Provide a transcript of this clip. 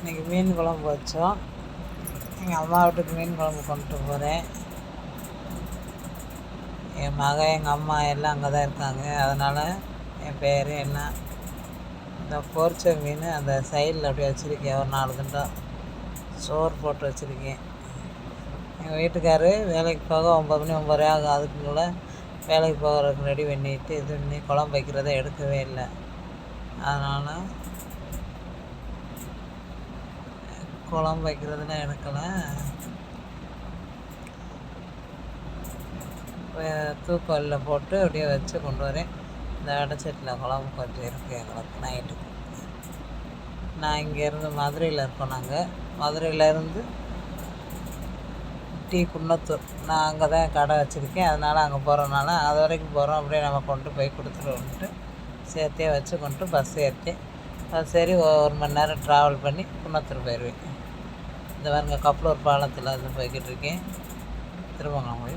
இன்றைக்கி மீன் குழம்பு வச்சோம். எங்கள் அம்மா வீட்டுக்கு மீன் குழம்பு கொண்டுட்டு போகிறேன் என் மகன் எங்கள் அம்மா எல்லாம் அங்கே தான் இருக்காங்க. அதனால் என் பேர் என்ன? இந்த பொரிச்ச மீன் அந்த சைடில் அப்படியே வச்சுருக்கேன். ஒரு நாலு கண்டம் சோறு போட்டு வச்சுருக்கேன். எங்கள் வீட்டுக்காரு வேலைக்கு போக ஒம்பது மணி ஒம்பது ஆகும். அதுக்குள்ளே வேலைக்கு போகிறதுக்கு ரெடி பண்ணிட்டு இது பண்ணி குழம்பு வைக்கிறத எடுக்கவே இல்லை. அதனால் குழம்பு வைக்கிறதுனா எனக்கெல்லாம் தூக்கல்ல போட்டு அப்படியே வச்சு கொண்டு வரேன். இந்த அடைச்சட்டில் குழம்பு கொஞ்சம் இருக்குது எங்களுக்கு நைட்டுக்கு நான் இங்கேருந்து மதுரையில் இருக்கோம் நாங்கள் மதுரையிலேருந்து டீ குன்னத்தூர். நான் அங்கே தான் கடை வச்சுருக்கேன். அதனால் அங்கே போகிறனால அது வரைக்கும் போகிறோம் அப்படியே நம்ம கொண்டு போய் கொடுத்துருவோன்ட்டு சேர்த்தே வச்சு கொண்டு பஸ் ஏற்றேன் சரி ஒரு மணி நேரம் ட்ராவல் பண்ணி குன்னத்தூர் போயிடுவேன் இந்த பாருங்க கப்பலூர் பாலத்தில் வந்து போய்கிட்டு இருக்கேன். திருமங்கலம் போய்